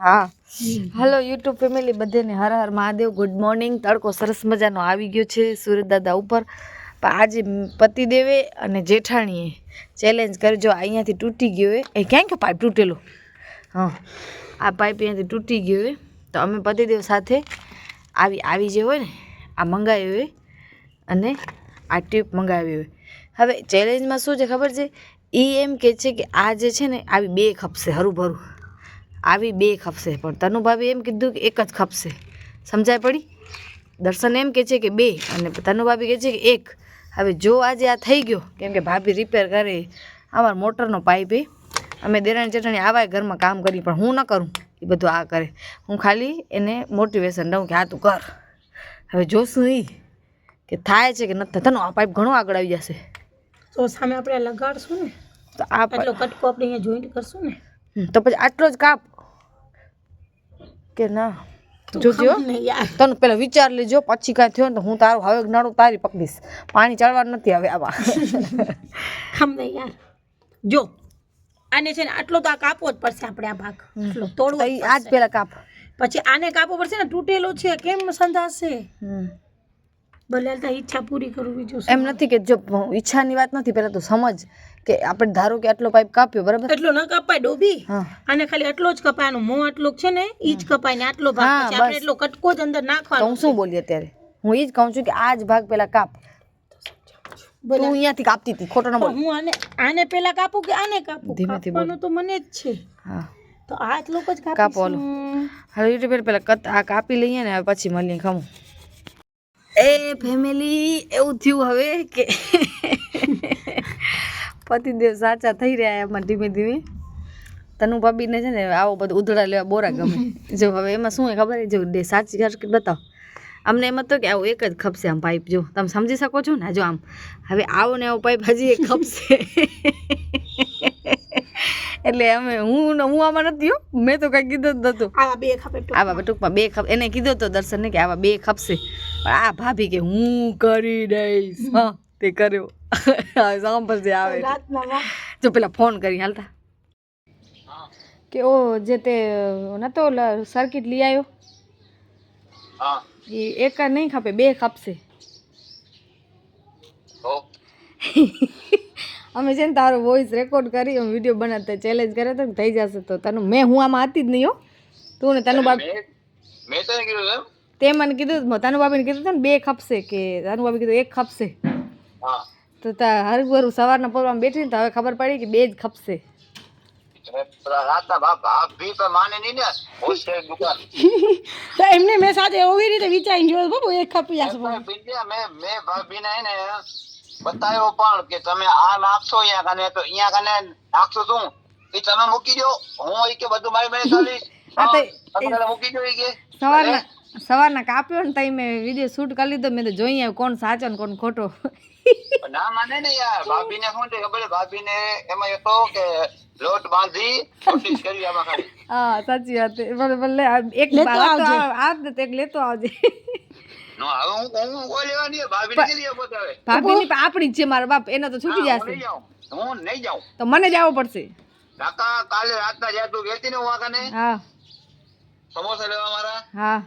હા. Hello YouTube family બધાને Har Har Mahadev. Good morning તડકો સરસ મજાનો આવી ગયો છે સુરત દાદા ઉપર. આજે પતિદેવે અને જેઠાણીએ ચેલેન્જ કરજો અહીંયાથી તૂટી ગયો એ ક્યાં કે પાઇપ તૂટેલો? હા આ પાઇપ અહીંયાથી તૂટી ગયો એ તો અમે પતિદેવ સાથે આવી આવી જે હોય ને આ મંગાવ્યો હોય અને આ ટ્યુબ મંગાવી હોય હવે ચેલેન્જમાં શું છે ખબર છે? એ એમ કે છે કે આ જે છે ને આવી બે ખપશે હરું ભરું આવી બે ખપશે. પણ તનુ ભાભી એમ કીધું કે એક જ ખપશે. સમજાય પડી? દર્શન એમ કે છે કે બે અને તનુ ભાભી કહે છે કે એક. હવે જો આજે આ થઈ ગયો કેમ કે ભાભી રિપેર કરે અમાર મોટરનો પાઇપ એ અમે દેરાણી ચટણી આવાય ઘરમાં કામ કરી પણ હું ન કરું. એ બધું આ કરે. હું ખાલી એને મોટિવેશન દઉં કે હા તું કર. હવે જોશું એ કે થાય છે કે નથી થતા આ પાઇપ ઘણો આગળ આવી જશે. તો સામે આપણે લગાડશું ને? તો આ કટકો આપણે અહીંયા જોઈન્ટ કરશું ને? તો પછી આટલો જ કાપ. કે ના. જોજો તને પેલા વિચાર લેજો પછી કાંઈ થયો ને તો હું તારું હવે નાડું તારી પકડીશ. પાણી ચડવાનું નથી હવે આવા ખમને યાર. જો આને છે ને આટલો તો આ કાપવો જ પડશે આપણે આ ભાગ. આટલો તોડવો આજ પેલા કાપ. પછી આને કાપવો પડશે ને તૂટેલો છે કેમ સંધાશે? હમ. ભલે ઈચ્છા પૂરી કરવી જોઈએ એમ નથી કે જો ઈચ્છાની વાત નથી પેલા તો સમજ કે આપણે ધારો કે આટલો પાઇપ કાપ્યો બરાબર? એટલો ન કપાય ડોબી. અને ખાલી એટલો જ કપાયનો મોં આટલો છે ને ઈ જ કપાય ને આટલો ભાગ પછી આપણે એટલો કટકો જ અંદર નાખવાનો હું શું બોલી અત્યારે? હું ઈ જ કહું છું કે આ જ ભાગ પેલા કાપ. તું હું અહીંયાથી કાપતી હતી ખોટો ન બોલ. હું આને આને પેલા કાપું કે આને કાપું. કાપવાનું તો મને જ છે. હા. તો આ એટલો જ કાપો હાલો. હવે યુટ્યુબ પેલા કત આ કાપી લઈએ ને પછી મળીએ ખમું. એ ફેમિલી એવું થયું હવે કે પતિદેવ સાચા થઈ રહ્યા એમાં ધીમે ધીમે. તનુ ભાભીને છે ને આવો બધું ઉધડા લેવા બોરા ગમે. જો હવે એમાં શું ખબર? જો દે સાચી હરકત બતાવો. અમને એમ હતું કે આવું એક જ ખપશે આમ પાઇપ જો. તમે સમજી શકો છો ને? જો આમ. હવે આવો ને આવો પાઇપ હજી એક ખપશે. એટલે અમે હું હું આમાં નથી મેં તો કાંઈ કીધું જ નતું. આવા બે ખાપે આવા ટૂંકમાં બે ખપ. એને કીધું તો દર્શનને કે આવા બે ખપશે. પણ આ ભાભી કે હું કરી દઈશ. હા તે કર્યો. સાંભળશે આવે. જો પેલા ફોન કરી હાલતા. કે ઓ જે તે નતો સર્કિટ લઈ આવ્યો હા. એ એક જ નહીં ખપે બે ખપશે. અમે છે ને તારો વોઇસ રેકોર્ડ કરી અમે વીડિયો બનાવતા ચેલેન્જ કરે તો થઈ જશે તો. તને મેં હું આમાં હતી જ નહીં હો. તું ને તનુ બાપ મેં તને કીધું તે મને કીધું તનુ બાબીને કીધું હતું ને બે ખપશે કે તનુ બાબી કીધું એક ખપશે. તો તા હરગું સવારના પ્રોગ્રામ બેઠી ને તો હવે ખબર પડી કે બે જ ખપશે. બાપ બાપ તો એમને મેં સાથે એવી રીતે વિચારી જોયું બાબુ એક ખપી જશે મેં હે ને બતાવ્યો પણ કે તમે આ નાખશો અહીંયા કને તો અહીંયા કને નાખશો શું? એ તમે મૂકી દો. હું એ કે બધું મારી મેં ચાલીશ. મૂકી દો કે. સવારના સવારના કાપ્યો ને તઈ મેં વીડિયો શૂટ કરી લીધો. મેં તો જોઈ આવ્યો કોણ સાચો ને કોણ ખોટો. ના માને ને યાર. ભાભીને શું છે ખબર ભાભી ભાભીને એમાં એ તો કે લોટ બાંધી કોશિશ કરી આમાં ખાલી. હા સાચી વાત છે. ભલે ભલે એક લેતો આવજે. આ જ એક લેતો આવજે. પણ આપણી જ છે મારા બાપ એને તો છૂટી જશે. હું નહીં જાઉં. તો મને જવું પડશે. કાકા કાલે રાતના જ્યાં તું ગેતી ને હું કને હા. સમોસા લેવા મારા? હા.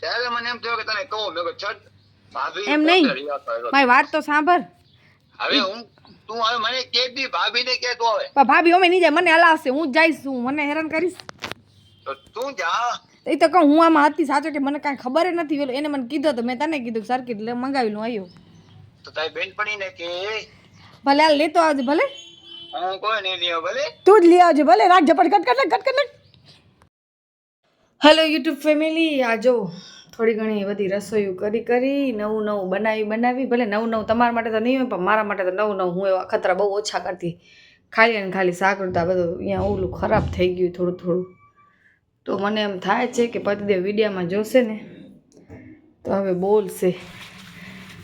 ત્યારે મને એમ થયો કે તને કહું. મેં કહ્યું, છટ ભાભી એમ નહીં. ભાઈ મારી વાત તો સાંભળ. હવે હું તું હવે મને કે ભાભી ને કે તું હવે. ભાભી અમે નહીં જાય. મને હલાવશે. હું જઈશ. હું મને હેરાન કરીશ. તો તું જા. એ તો કહું હું આમાં હતી સાચો કે મને કાંઈ ખબર નથી પેલું એને મને કીધો તો મેં તને કીધું સર્કિટ લે મંગાવી લઉં આવ્યો તો તારી બેનપણીને કે? ભલે હાલ લેતો આવજે ભલે. હું કોઈ નહીં લ્યો ભલે? તું જ લઈ આવજે ભલે રાખ ઝપટ cut cut cut cut hello YouTube family આ જો થોડી ઘણી બધી રસોઈઓ કરી કરી નવું નવું બનાવી બનાવી. ભલે નવું નવું તમારા માટે તો નહીં હોય પણ મારા માટે તો નવું નવું હું એવા ખતરા બહુ ઓછા કરતી. ખાલી અને ખાલી રોટલા બધું અહીંયા ઓલું ખરાબ થઈ ગયું થોડું થોડું. તો મને એમ થાય છે કે પતિદેવ વિડીયામાં જોશે ને, તો હવે બોલશે.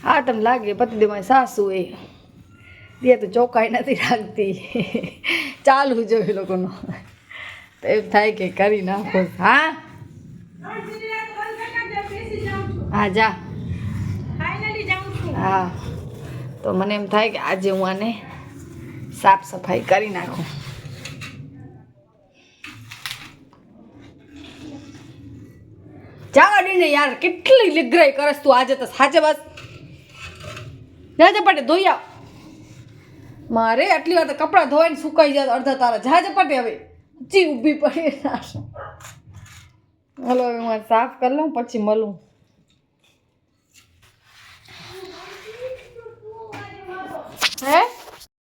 હા તમને લાગે પતિદેવ મારી સાસુ એ. દે તો ચોખ્ખાઈ નથી રાખતી. ચાલવું જોઈએ લોકોનું. તો એમ થાય કે કરી નાખો. હા? હા, જા. હા. તો મને એમ થાય કે આજે હું આને સાફ સફાઈ કરી નાખું જવા દે ને યાર કેટલી લીગરાઈ કરસ તું આજે તો સાચે બસ જાજે પાટે ધોઈ મારે આટલી વાર કપડાં ધોઈને સુકાઈ જાય અડધા તારા. જાજે પાટે હવે. ઊંચી ઊભી પડી હલો, હવે હું સાફ કરી લઉં, પછી મળું હે?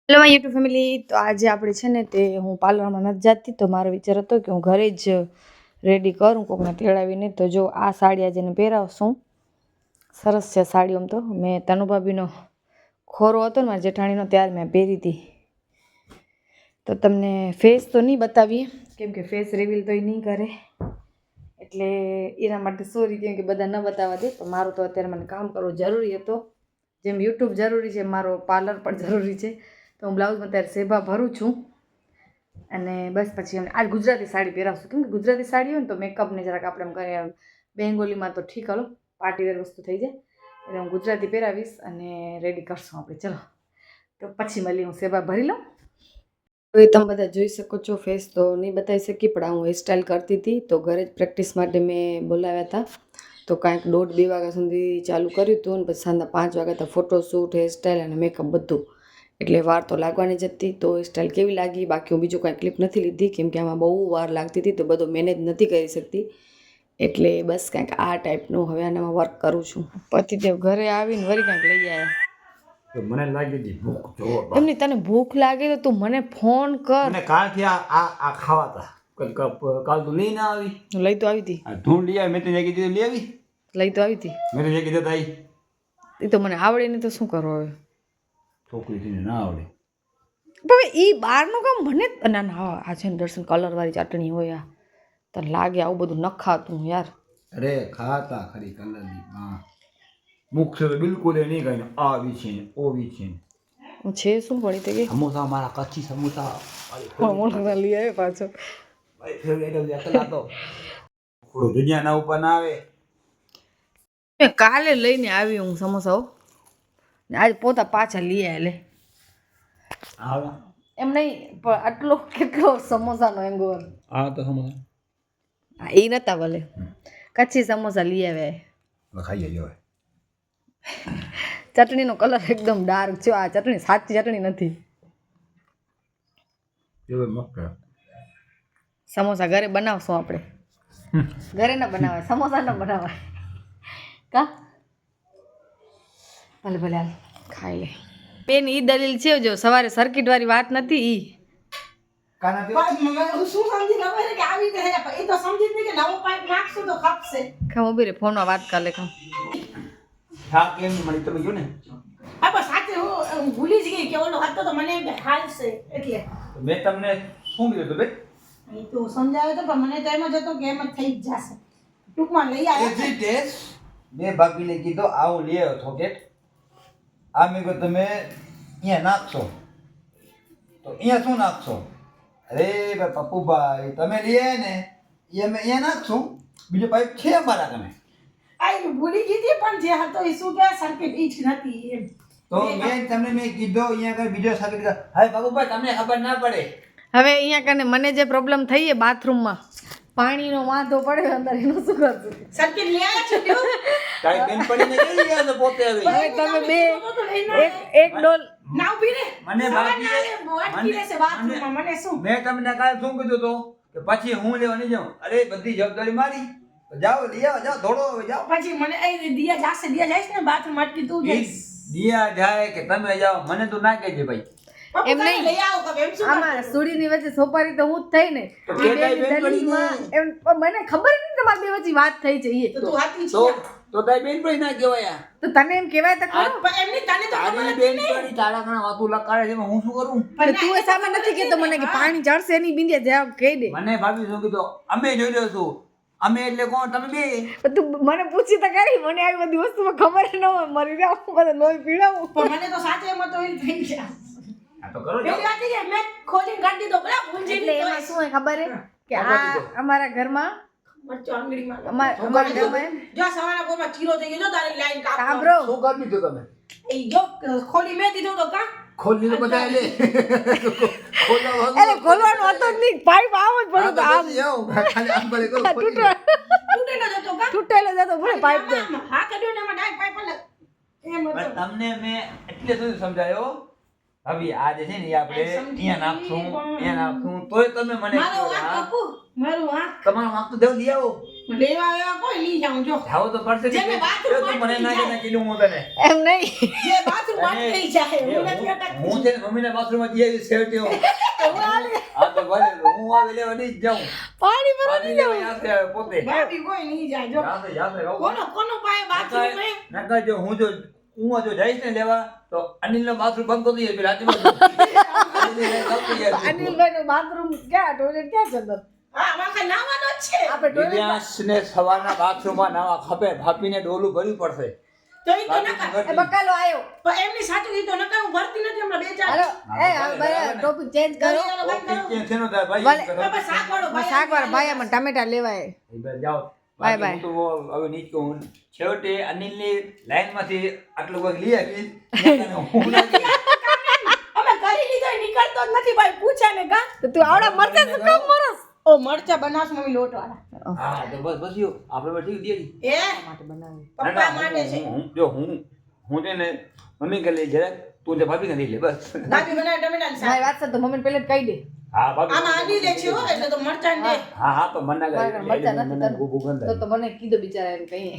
Hello, my YouTube family. તો આજે આપણે છે ને તે હું પાર્લરમાં નથી જતી, તો મારો વિચાર હતો કે હું ઘરે જ રેડી કરું, કોકને તેડાવીને તો જો આ સાડી આજે એને પહેરાવશું. સરસ છે સાડી આમ તો. મેં તનુભાભીનો ખોરો હતો ને મારા જેઠાણીનો, ત્યારે મેં પહેરી હતી. તો તમને ફેસ તો નહીં બતાવીએ, કેમ કે ફેસ રિવીલ તો એ નહીં કરે. એટલે એના માટે સોરી કેમ કે બધા ન બતાવવા દે. તો મારું તો અત્યારે મને કામ કરવું જરૂરી હતો. જેમ યુટ્યુબ જરૂરી છે, મારો પાર્લર પણ જરૂરી છે. તો હું બ્લાઉઝમાં અત્યારે સેવા ભરું છું. અને બસ પછી અમને આજ ગુજરાતી સાડી પહેરાવશું. કેમ કે ગુજરાતી સાડી હોય ને તો મેકઅપને જરાક આપણે એમ કરીએ બેંગોલીમાં તો ઠીક, હલો પાર્ટીવેર વસ્તુ થઈ જાય. એટલે હું ગુજરાતી પહેરાવીશ અને રેડી કરશું આપણે. ચલો, તો પછી મળી હું સેવા ભરી લઉં. હવે તમે બધા જોઈ શકો છો ફેસ તો નહીં બતાવી શકી, પણ હું હેરસ્ટાઈલ કરતી હતી, તો ઘરે જ પ્રેક્ટિસ માટે મેં બોલાવ્યા હતા. તો કાંઈક દોઢ બે વાગ્યા સુધી ચાલુ કર્યું હતું અને પછી સાંજના પાંચ વાગ્યા હતા ફોટોશૂટ હેરસ્ટાઈલ અને મેકઅપ બધું. એટલે વાર તો લાગવાની જ હતી તો સ્ટાઇલ કેવી લાગી? બાકી હું બીજું કાંઈ ક્લિપ નથી લીધી કેમ કે આમાં બહુ વાર લાગતી હતી તો બધું મેનેજ નથી કરી શકતી. એટલે બસ કાંઈક આ ટાઈપનું હવે આનામાં વર્ક કરું છું. પતિદેવ ઘરે આવીને વળી કાંઈક લઈ આવ્યા તો મને લાગી હતી ભૂખ એમ એમની તને ભૂખ લાગે તો તું મને ફોન કર. અને કાલથી આ આ આ ખાવાતા. કાલ તું લઈ ના આવી. હું લઈ તો આવી હતી. આ ધૂળ લઈ આવી મેં તને કીધું લઈ આવી. લઈ તો આવી હતી. મેં તને કીધું તાઈ. એ તો મને આવડે નહીં તો શું કરો હવે? છોકરી થઈને ના આવડે. હવે એ બહારનું કામ મને ના ના આ છે દર્શન કલરવાળી ચટણી હોય આ. તને લાગે આવું બધું ન ખાતું યાર. અરે ખાતા ખરી કલરની હા. મુખ છે તો બિલકુલ એ નહીં કહીને આવી છે ને ઓવી છે છે શું પડી તે સમોસા મારા કચ્છી સમોસા. સમોસા લઈ આવે પાછો. તો. દુનિયાના ઉપર ના આવે. કાલે લઈને આવી હું સમોસાઓ આજ પોતા પાછા લઈ આવ્યા લે આવે એમ નહીં પણ આટલો કેટલો સમોસાનો એંગોર આ તો સમોસા. હા એ નતા ભલે કચ્છી સમોસા લઈ આવ્યા ખાઈ હવે. ચટણીનો કલર એકદમ ડાર્ક છે. આ ચટણી સાચી ચટણી નથી. સમોસા ઘરે બનાવશું આપણે? ઘરે ના બનાવાય સમોસા ના બનાવાય. કા? ભલે ભલે હાલ. ખાઈ લે. બેન ઈ દલીલ છે જો સવારે સર્કિટ વાળી વાત નથી ઈ. કાના પણ મને હું શું સમજી ખબર છે કે આવી રીતે હે, પણ એ તો સમજી જ કે નવો પાઇપ નાખશું તો ખપશે. ખમ ઊભી રે ફોનમાં વાત કર લે ભૂલી જ ગઈ કે ઓલો હતો તો મને એમ કે હાલશે એટલે. મેં તમને શું કીધું હતું બે તો સમજાવ્યો તો પણ મને તો એમ જ હતો કે એમ જ થઈ જ જશે. ટૂંકમાં લઈ આવ્યા મેં ભાભીને કીધું આવું લઈ આવ્યો થોકેટ. આ મેઘો તમે અહીંયા નાખશો. તો અહીંયા શું નાખશો? અરે ભાઈ પપ્પુભાઈ તમે લઈ આવ્યા ને એ અમે અહીંયા નાખશું. બીજો પાઇપ છે અમારા તમે. આ ભૂલી ગઈ પણ જે હતો એ શું કે સર્કિટ ઈ જ નથી એમ. તો મેં તમને મેં કીધો અહીંયા આગળ બીજો સર્કિટ કીધું. હવે પપ્પુભાઈ તમને ખબર ના પડે. હવે અહીંયા કને મને જે પ્રોબ્લેમ થઈ એ બાથરૂમમાં પાણીનો વાંધો પડે અંદર એનું શું કરશું? સર્કિટ લે છો લ્યો. તારી બેનપણીને કેવી ગયા તો પોતે આવી હવે તમે બે એક એક ડોલ ના ઊભી રે. મને અટકી મને- રહેશે બાથરૂમમાં. મને શું? મેં તમને કાલ શું કીધું તો? કે પછી હું લેવા નહીં જાઉં. અરે બધી જવાબદારી મારી. તો જાઓ દિયા આવો જાઓ દોડો હવે જાઓ. પછી મને એ દિયા જાશે દિયા જાય ને બાથરૂમ અટકી તું જઈશ દિયા જાય કે તમે જાઓ. મને તો ના કહેજે ભાઈ. એમ નહીં. લઈ આવો કભે એમ શું આમાં સુડીની વચ્ચે સોપારી તો હું જ થઈ ને. એમ મને ખબર નથી તમારી બે વચ્ચે વાત થઈ જઈએ તો તું હાથી તો છે. તો તારી બેનપણી ના કહેવાય તો તને એમ કહેવાય તો ખરું. એમની તને તો તારી હતી ને. તારા ઘણા વાતું લકારે છે હું શું કરું? તો તું એ સામે નથી કહેતો મને કે પાણી ચડશે એની બિંદિયા જવાબ કહી દે. મને ભાભી શું કીધું? અમે જોઈ લો છું અમે એટલે કોણ? તમે બે. તું મને પૂછી તો કરી મને આવી બધી વસ્તુમાં ખબર ન હોય. મરી જાવ બધા લોહી પીડાવું. પણ મને તો સાચે એમાં તો એ થઈ ગયા આ તો કરો પેલી વાત એ કે મેં ખોલીને કાઢી દીધો બરાબર ઊંઝી એટલે એમાં શું હોય ખબર હે? કે આ અમારા ઘરમાં મરચો આંગળીમાં. અમાર અમારા ઘરમાં જો સવારના પોરમાં ચીરો થઈ ગયો તારી લાઈન કાપ સાંભળો. શું કરી દીધું તમે. એ જો ખોલી મેં દીધો તો કા? ખોલી બધા એટલે એટલે ખોલવાનું હતો જ નહીં. પાઇપ આવો જ પડ્યો તો આમ. ખાલી આમ ભલે કરો, આ ખોલી તૂટવા તૂટે ન જતો કા? તૂટેલો જતો ભલે પાઇપ હા કર્યું ને એમાં ડાય પાઇપ અલગ. એમ પણ હતું. તમને મેં એટલે સુધી સમજાયો? ભાભી આજે છે ને આપણે અહીંયા નાખશું અહીંયા નાખશું. તોય તમે મને મારો વાંક કપુ મારું વાંક? તમારું વાંક તો દેવ લઈ આવો. લેવા આવ્યા કોઈ લઈ જાઉં જો. જાઓ તો પડશે તું મને ના. કે કીધું હું તને. એમ નહીં. જે બાથરૂમમાં થઈ જાય હું નથી અટકતી. હું છે ને મમ્મીના બાથરૂમમાં જઈ હું. સેવટીઓ આ તો ભલે હું આવે લેવા નહીં જાઉં. પાણી ભરો નહીં જાઉં. પોતે. બાકી કોઈ નહીં જાય જો. યાદ યાદ છે, કોનો કોનો પાય બાથરૂમમાં નકર જો હું જો હું જો જઈશ ને લેવા તો અનિલનો બાથરૂમ બંધ કરી દઈએ પેલા આજુબાજુ અનિલને લઈને આવતો જાય. અનિલભાઈ નું બાથરૂમ ક્યાં ટોયલેટ ક્યાં છે અંદર આપણે સવારના બાથરૂમમાં નાવા ખપે ડોલું ભરવું પડશે તો તો એ બકાલો આવ્યો પણ એમની સાચું કીધું નકા હું ભરતી નથી હમણાં બે ચાર હાલો એ હા, હવે ભલે, ભાઈ બરાબર. ટોપિક ચેન્જ કરો બંધ કરો. ભાઈ? ભાઈ શાકવાર ટમેટા લેવાય એ જાઓ. Bye, bye. તો હવે જ કહું. છેવટે અનિલની લાઈનમાંથી આટલું કંઈક લઈ આવી. હું ના અમે કરી લીધો નીકળતો નથી ભાઈ પૂછ્યા ને ગા. તો તું આવડા મરચા શું કામ મરસ? ઓ મરચા બનાવશ મમ્મી લોટ વાળા હા, તો બસ બસ યો. આપણે બસ દીધી. એ? માટે બનાવી. પપ્પા માટે છે. હું- હું- જો હું હું તેને મમ્મી કરી લઈ જરાક તું તે ભાભી કરી લે બસ. ભાભી બનાવે ટમેટાનું શાક મારી વાત છે તો મમ્મી પહેલે જ કહી દે. હા ભાભી આમાં આની દે છે હો એટલે તો મરચાં દે. હા હા તો મને મને તો તો મને કીધું બિચારા એમ કહીએ.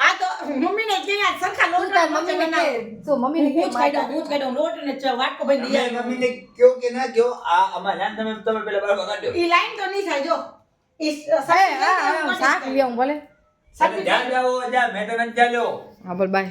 આ તો મમ્મીને કે સરખા લોટ મમ્મી મમ્મીને બનાવે. મમ્મીને લોટ ને ચ- વાટકો ભાઈ દિયા મમ્મીને કયો કે ના કયો આ અમાર જાન તમે તમે પેલા બરાબર કાઢ્યો. ઈ લાઈન તો નહીં થાય જો. ઈ એ હા લઈ ભલે. જાઓ મેં તો નથી ચાલ્યો હા બોલ બાય